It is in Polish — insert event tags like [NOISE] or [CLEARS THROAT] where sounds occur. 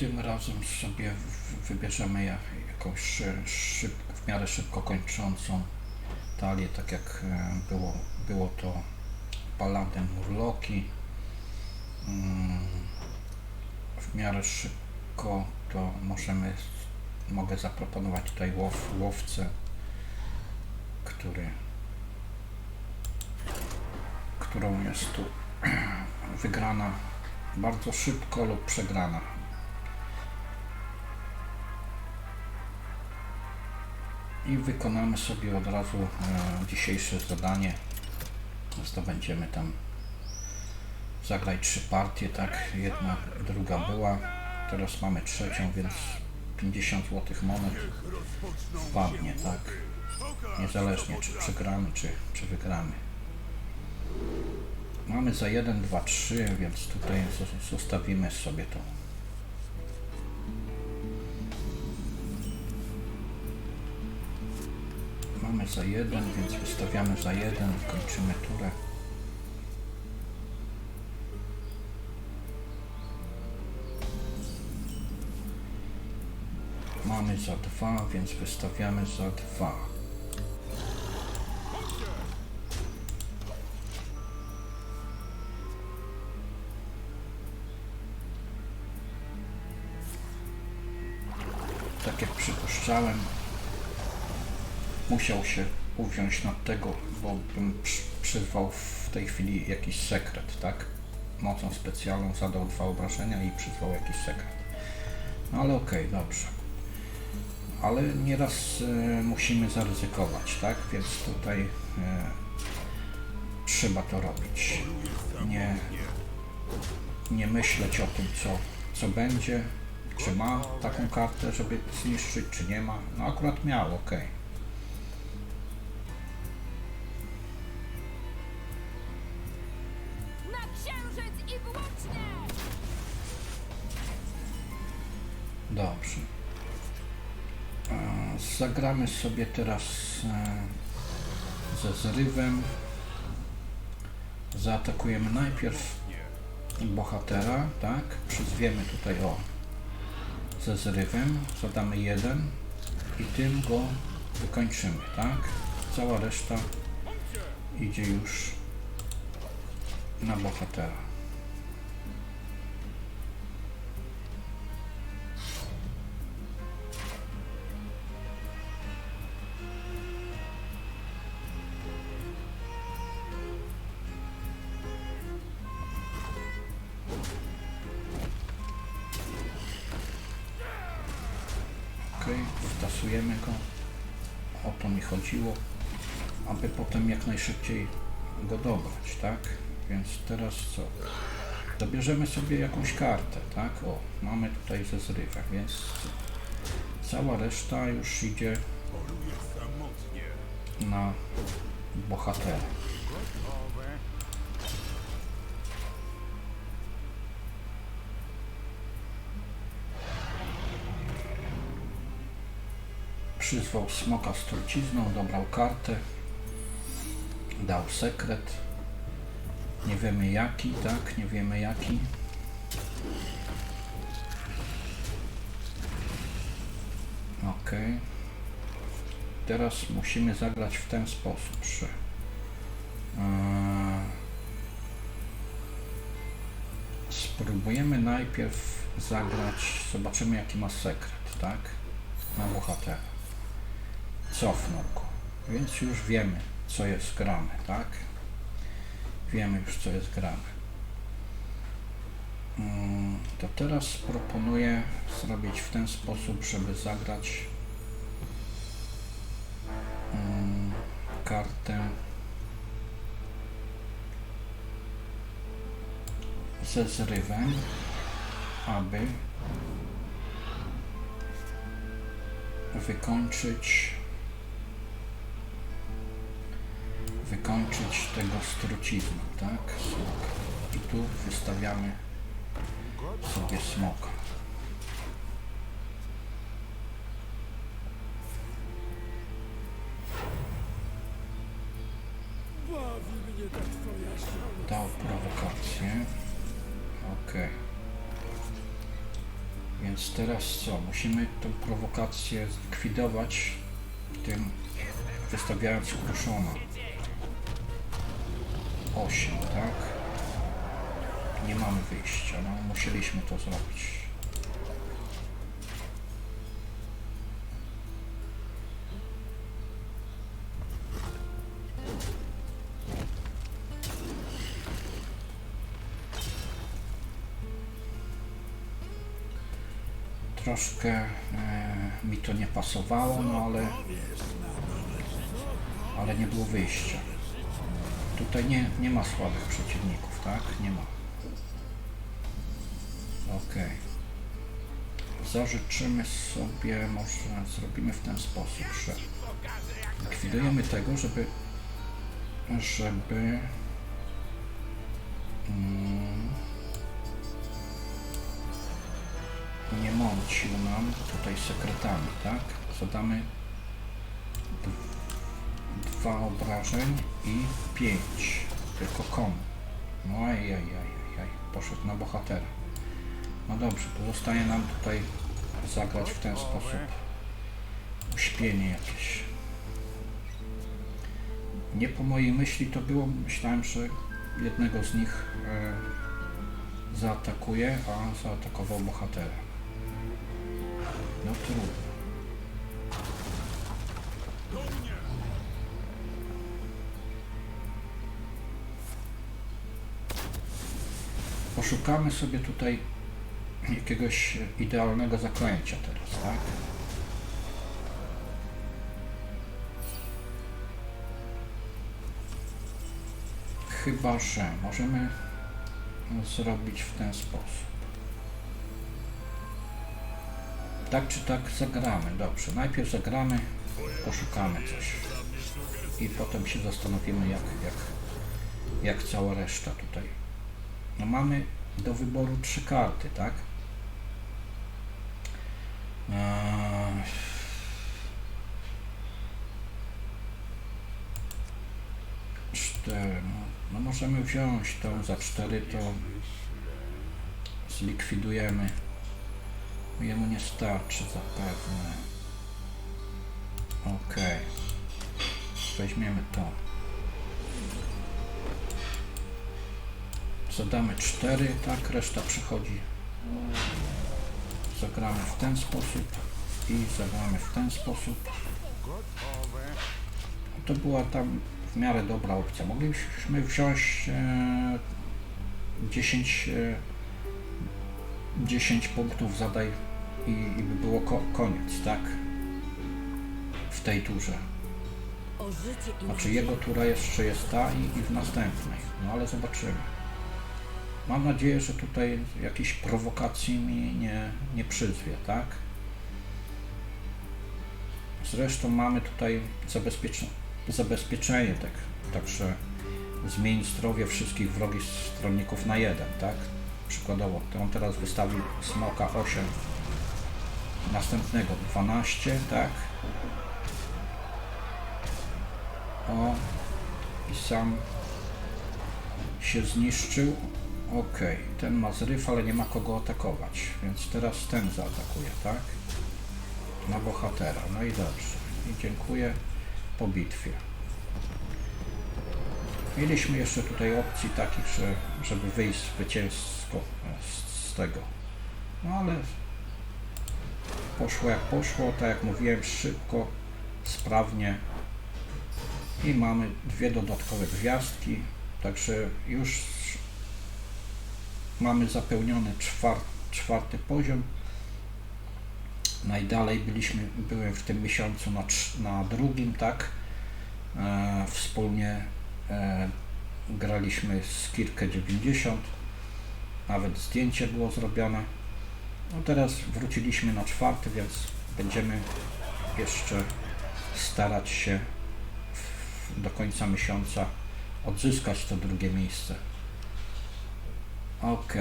tym razem sobie wybierzemy ja- jakąś szy- szyb, w miarę szybko kończącą talię, tak jak e, było, było to Paladin Murloki. Mm, W miarę szybko to możemy, mogę zaproponować tutaj łow, łowcę, który, którą jest tu [CLEARS THROAT] wygrana bardzo szybko lub przegrana. I wykonamy sobie od razu e, dzisiejsze zadanie. Zdobędziemy tam zagrać trzy partie, tak? Jedna, druga była. Teraz mamy trzecią, więc 50 złotych monet wpadnie, tak? Niezależnie czy przegramy, czy, czy wygramy. Mamy za 1, 2, 3, więc tutaj zo- zostawimy sobie to. Mamy za 1, więc wystawiamy za 1, kończymy turę. Mamy za 2, więc wystawiamy za 2. tak jak przypuszczałem, musiał się uwziąć nad tego, bo bym przy- przyzwał w tej chwili jakiś sekret, tak? Mocą specjalną zadał dwa obrażenia i przyzwał jakiś sekret. No ale okej, dobrze. Ale nieraz e, musimy zaryzykować, tak? Więc tutaj e, trzeba to robić. Nie, nie myśleć o tym, co, co będzie, czy ma taką kartę, żeby zniszczyć, czy nie ma. No akurat miał, ok. Na Dobrze. Zagramy sobie teraz e, ze zrywem. Zaatakujemy najpierw bohatera, tak? Przyzwiemy tutaj o ze zrywem, zadamy jeden i tym go wykończymy, tak? Cała reszta idzie już na bohatera. Wtasujemy go. O to mi chodziło, aby potem jak najszybciej go dobrać, tak? Więc teraz co? Dobierzemy sobie jakąś kartę, tak? O, mamy tutaj ze zrywem, więc cała reszta już idzie na bohatera. Przyzwał smoka z trucizną, dobrał kartę, dał sekret. Nie wiemy jaki, tak? Nie wiemy jaki. Ok. Teraz musimy zagrać w ten sposób, że eee, spróbujemy najpierw zagrać, zobaczymy jaki ma sekret, tak? Na bohatera. Cofnął go, więc już wiemy co jest grane, tak? Wiemy już co jest grane. Mm, To teraz proponuję zrobić w ten sposób, żeby zagrać mm, kartę ze zrywem, aby wykończyć wykończyć tego z trucizną, tak? I tu wystawiamy sobie siła. Dał prowokację. Ok. Więc teraz co? Musimy tą prowokację zlikwidować tym wystawiając kruszona. 8, tak? Nie mamy wyjścia, no musieliśmy to zrobić. Troszkę e, mi to nie pasowało, no ale, ale nie było wyjścia. Tutaj nie, nie ma słabych przeciwników, tak? Nie ma. Okej. Zażyczymy sobie, może zrobimy w ten sposób, że likwidujemy tego, żeby żeby mm, nie mącił nam tutaj sekretami, tak? Zadamy dwa obrażeń i pięć. Tylko komu? No ajajajajaj, poszedł na bohatera. No dobrze, to zostaje nam tutaj zagrać w ten sposób. Uśpienie jakieś. Nie po mojej myśli to było, myślałem, że jednego z nich e, zaatakuje, a zaatakował bohatera. No trudno. Poszukamy sobie tutaj jakiegoś idealnego zaklęcia teraz, tak? Chyba, że możemy zrobić w ten sposób. Tak czy tak zagramy, dobrze. Najpierw zagramy, poszukamy coś. I potem się zastanowimy, jak, jak, jak cała reszta tutaj. No mamy do wyboru trzy karty, tak? Eee, Cztery. No, no możemy wziąć tą za cztery, to zlikwidujemy. Jemu nie starczy zapewne. Okej. Weźmiemy to. Zadamy 4, tak, reszta przychodzi. Zagramy w ten sposób i zagramy w ten sposób. To była tam w miarę dobra opcja. Mogliśmy wziąć e, 10, e, 10 punktów zadaj i, i by było ko koniec, tak? W tej turze. Znaczy jego tura jeszcze jest ta i, i w następnej. No ale zobaczymy. Mam nadzieję, że tutaj jakiejś prowokacji mi nie, nie przyzwie, tak? Zresztą mamy tutaj zabezpiecze, zabezpieczenie, tak, także zmień zdrowie wszystkich wrogich stronników na jeden, tak? Przykładowo, to on teraz wystawił smoka 8, następnego 12, tak? O, i sam się zniszczył. Ok, ten ma zryw, ale nie ma kogo atakować, więc teraz ten zaatakuje, tak? Na bohatera. No i dobrze. I dziękuję po bitwie. Mieliśmy jeszcze tutaj opcji takich, że, żeby wyjść zwycięsko e, z, z tego. No ale poszło jak poszło, tak jak mówiłem, szybko, sprawnie i mamy dwie dodatkowe gwiazdki, także już mamy zapełniony czwar, czwarty poziom. Najdalej byliśmy, byłem w tym miesiącu na, na drugim, tak? E, wspólnie e, graliśmy z Kirkę 90, nawet zdjęcie było zrobione. No teraz wróciliśmy na czwarty, więc będziemy jeszcze starać się do końca miesiąca odzyskać to drugie miejsce. Ok.